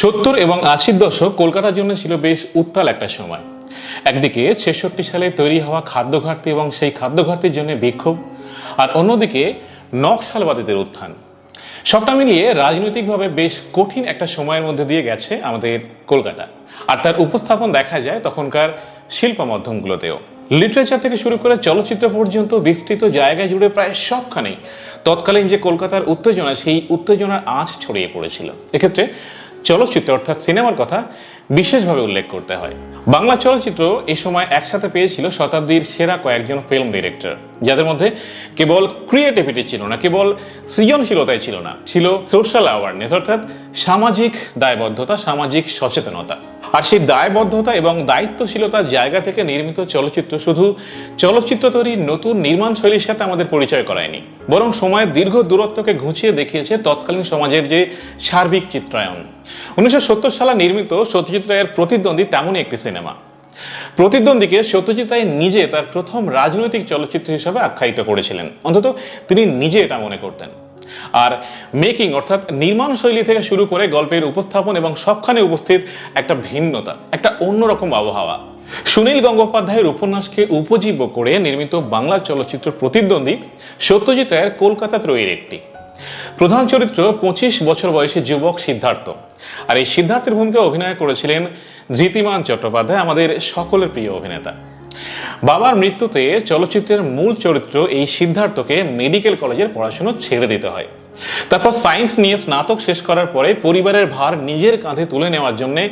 সত্তর এবং আশির দশক কলকাতার জন্য ছিল বেশ উত্তাল একটা সময়। একদিকে ছেষট্টি সালে তৈরি হওয়া খাদ্য ঘাটতি এবং সেই খাদ্য ঘাটতির জন্য বিক্ষোভ, আর অন্যদিকে নকশালবাদীদের উত্থান। সবটা মিলিয়ে রাজনৈতিকভাবে বেশ কঠিন একটা সময়ের মধ্যে দিয়ে গেছে আমাদের কলকাতা। আর তার উপস্থাপন দেখা যায় তখনকার শিল্প মাধ্যমগুলোতেও। লিটারেচার থেকে শুরু করে চলচ্চিত্র পর্যন্ত বিস্তৃত জায়গা জুড়ে প্রায় সবখানেই তৎকালীন যে কলকাতার উত্তেজনা, সেই উত্তেজনার আঁচ ছড়িয়ে পড়েছিল। এক্ষেত্রে চলচ্চিত্র, অর্থাৎ সিনেমার কথা বিশেষভাবে উল্লেখ করতে হয়। বাংলা চলচ্চিত্র এ সময় একসাথে পেয়েছিল শতাব্দীর সেরা কয়েকজন ফিল্ম ডিরেক্টর যাদের মধ্যে কেবল ক্রিয়েটিভিটি ছিল না, কেবল সৃজনশীলতাই ছিল না, ছিল সোশ্যাল অ্যাওয়ারনেস অর্থাৎ সামাজিক দায়বদ্ধতা, সামাজিক সচেতনতা। আর সেই দায়বদ্ধতা এবং দায়িত্বশীলতার জায়গা থেকে নির্মিত চলচ্চিত্র শুধু চলচ্চিত্র তৈরির নতুন নির্মাণ শৈলীর সাথে আমাদের পরিচয় করায়নি, বরং সময়ের দীর্ঘ দূরত্বকে ঘুঁচিয়ে দেখিয়েছে তৎকালীন সমাজের যে সার্বিক চিত্রায়ন। উনিশশো সত্তর সালে নির্মিত সত্যজিৎ রায়ের প্রতিদ্বন্দ্বী তেমনই একটি সিনেমা। প্রতিদ্বন্দ্বীকে সত্যজিৎ রায় নিজে তার প্রথম রাজনৈতিক চলচ্চিত্র হিসাবে আখ্যায়িত করেছিলেন। অন্তত তিনি নিজে এটা মনে করতেন। আর মেকিং অর্থাৎ নির্মাণ শৈলী থেকে শুরু করে গল্পের উপস্থাপন এবং সবখানে উপস্থিত একটা ভিন্নতা, একটা অন্যরকম আবহাওয়া। সুনীল গঙ্গোপাধ্যায়ের উপন্যাসকে উপজীব্য করে নির্মিত বাংলা চলচ্চিত্র প্রতিদ্বন্দ্বী সত্যজিৎ রায়ের কলকাতা ত্রয়ীর একটি। প্রধান চরিত্র পঁচিশ বছর বয়সী যুবক সিদ্ধার্থ। আর এই সিদ্ধার্থের ভূমিকা অভিনয় করেছিলেন ধৃতিমান চট্টোপাধ্যায়, আমাদের সকলের প্রিয় অভিনেতা। বাবার মৃত্যুতে চলচ্চিত্রের মূল চরিত্র এই সিদ্ধার্থকে মেডিকেল কলেজের পড়াশুনো ছেড়ে দিতে হয়। তারপর সায়েন্স নিয়ে স্নাতক শেষ করার পরে পরিবারের ভার নিজের কাঁধে তুলে নেওয়ার জন্যে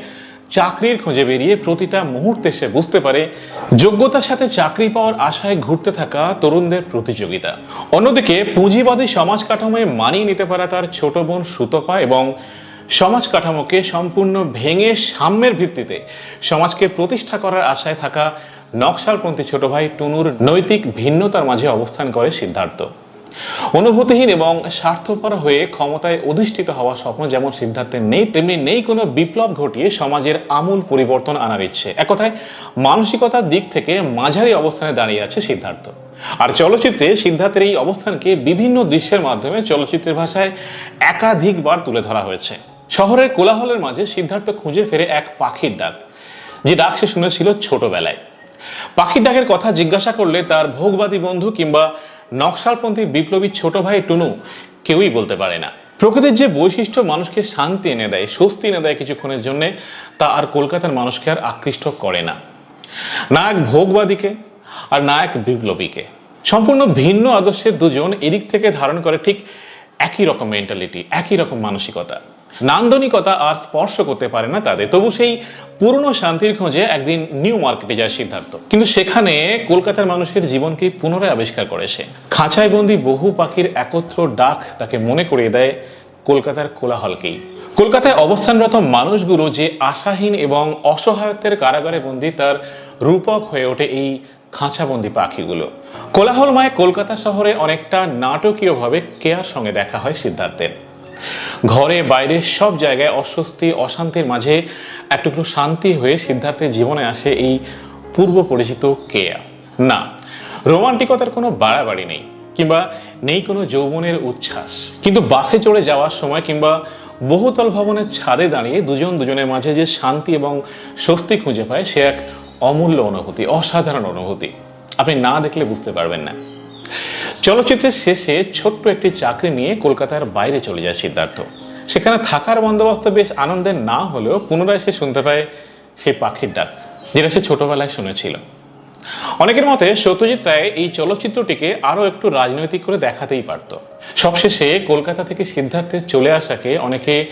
চাকরির খোঁজে বেরিয়ে প্রতিটা মুহূর্তে সে বুঝতে পারে যোগ্যতার সাথে চাকরি পাওয়ার আশায় ঘুরতে থাকা তরুণদের প্রতিযোগিতা। অন্যদিকে পুঁজিবাদী সমাজ কাঠামোয় মানিয়ে নিতে পারা তার ছোট বোন সুতপা এবং সমাজ কাঠামোকে সম্পূর্ণ ভেঙে সাম্যের ভিত্তিতে সমাজকে প্রতিষ্ঠা করার আশায় থাকা নকশালপন্থী ছোট ভাই টুনুর নৈতিক ভিন্নতার মাঝে অবস্থান করে সিদ্ধার্থ। অনুভূতিহীন এবং স্বার্থপর হয়ে ক্ষমতায় অধিষ্ঠিত হওয়া স্বপ্ন যেমন সিদ্ধার্থের নেই, তেমনি নেই কোনো বিপ্লব ঘটিয়ে সমাজের আমূল পরিবর্তন আনার ইচ্ছে। এক কথায় মানসিকতার দিক থেকে মাঝারি অবস্থানে দাঁড়িয়ে আছে সিদ্ধার্থ। আর চলচ্চিত্রে সিদ্ধার্থের এই অবস্থানকে বিভিন্ন দৃশ্যের মাধ্যমে চলচ্চিত্রের ভাষায় একাধিকবার তুলে ধরা হয়েছে। শহরের কোলাহলের মাঝে সিদ্ধার্থ খুঁজে ফেরে এক পাখির ডাক, যে ডাক সে শুনেছিল ছোটবেলায়। পাখির ডাকের কথা জিজ্ঞাসা করলে তার ভোগবাদী বন্ধু কিংবা নকশালপন্থী বিপ্লবী ছোট ভাই টুনু কেউই বলতে পারে না। প্রকৃতির যে বৈশিষ্ট্য মানুষকে শান্তি এনে দেয়, স্বস্তি এনে দেয় কিছুক্ষণের জন্যে, তা আর কলকাতার মানুষকে আর আকৃষ্ট করে না। না এক ভোগবাদীকে আর না এক বিপ্লবীকে। সম্পূর্ণ ভিন্ন আদর্শের দুজন এদিক থেকে ধারণ করে ঠিক একই রকম মেন্টালিটি একই রকম মানসিকতা। নান্দনিকতা আর স্পর্শ করতে পারে না তাদের। তবু সেই পুরনো শান্তির খোঁজে একদিন নিউ মার্কেটে যায় সিদ্ধার্থ। কিন্তু সেখানে কলকাতার মানুষের জীবনকে পুনরায় আবিষ্কার করে সে। খাঁচায় বন্দি বহু পাখির একত্র ডাক তাকে মনে করিয়ে দেয় কলকাতার কোলাহলকেই। কলকাতায় অবস্থানরত মানুষগুলো যে আশাহীন এবং অসহায়ত্বের কারাগারে বন্দি, তার রূপক হয়ে ওঠে এই খাঁচাবন্দি পাখিগুলো। কোলাহলময় কলকাতা শহরে অনেকটা নাটকীয়ভাবে কেয়ার সঙ্গে দেখা হয় সিদ্ধার্থের। ঘরে, বাইরে সব জায়গায় অস্বস্তি, অশান্তির মাঝে একটুকরো শান্তি হয়ে সিদ্ধার্থের জীবনে আসে এই পূর্ব পরিচিত কেয়া। না, রোমান্টিকতার কোনো বাড়াবাড়ি নেই, কিংবা নেই কোনো যৌবনের উচ্ছ্বাস। কিন্তু বাসে চড়ে যাওয়ার সময় কিংবা বহুতল ভবনের ছাদে দাঁড়িয়ে দুজন দুজনের মাঝে যে শান্তি এবং স্বস্তি খুঁজে পায়, সে এক অমূল্য অনুভূতি, অসাধারণ অনুভূতি। আপনি না দেখলে বুঝতে পারবেন না। চলচ্চিত্রের শেষে ছোট্ট একটি চাকরি নিয়ে কলকাতার বাইরে চলে যায় সিদ্ধার্থ। সেখানে থাকার বন্দোবস্ত বেশ আনন্দের না হলেও পুনরায় সে শুনতে পায় সেই পাখির ডাক, যেটা সে ছোটবেলায় শুনেছিল। অনেকের মতে সত্যজিৎ রায় এই চলচ্চিত্রটিকে আরও একটু রাজনৈতিক করে দেখাতেই পারত। সবশেষে কলকাতা থেকে সিদ্ধার্থের চলে আসাকে অনেকে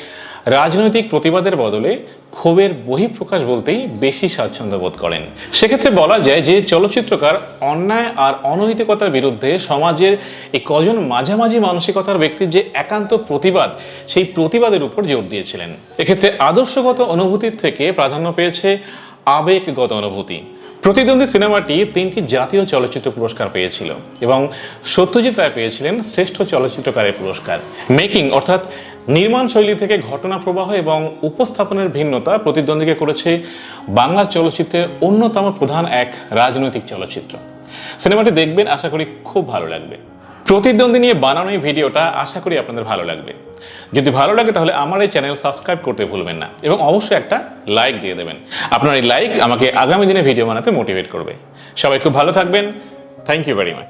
রাজনৈতিক প্রতিবাদের বদলে ক্ষোভের বহিঃপ্রকাশ বলতেই বেশি স্বাচ্ছন্দ্য বোধ করেন। সেক্ষেত্রে বলা যায় যে চলচ্চিত্রকার অন্যায় আর অনৈতিকতার বিরুদ্ধে সমাজের এই কজন মাঝামাঝি মানসিকতার ব্যক্তির যে একান্ত প্রতিবাদ, সেই প্রতিবাদের উপর জোর দিয়েছিলেন। এক্ষেত্রে আদর্শগত অনুভূতির থেকে প্রাধান্য পেয়েছে আবেগগত অনুভূতি। প্রতিদ্বন্দ্বী সিনেমাটি তিনটি জাতীয় চলচ্চিত্র পুরস্কার পেয়েছিল এবং সত্যজিৎ রায় পেয়েছিলেন শ্রেষ্ঠ চলচ্চিত্রকারের পুরস্কার। মেকিং, অর্থাৎ নির্মাণ শৈলী থেকে ঘটনা প্রবাহ এবং উপস্থাপনের ভিন্নতা প্রতিদ্বন্দ্বীকে করেছে বাংলা চলচ্চিত্রের অন্যতম প্রধান এক রাজনৈতিক চলচ্চিত্র। সিনেমাটি দেখবেন, আশা করি খুব ভালো লাগবে। প্রতিদ্বন্দ্বী নিয়ে বানানো এই ভিডিওটা আশা করি আপনাদের ভালো লাগবে। যদি ভালো লাগে তাহলে আমার এই চ্যানেল সাবস্ক্রাইব করতে ভুলবেন না এবং অবশ্যই একটা লাইক দিয়ে দেবেন। আপনার এই লাইক আমাকে আগামী দিনে ভিডিও বানাতে মোটিভেট করবে। সবাই খুব ভালো থাকবেন। Thank you very much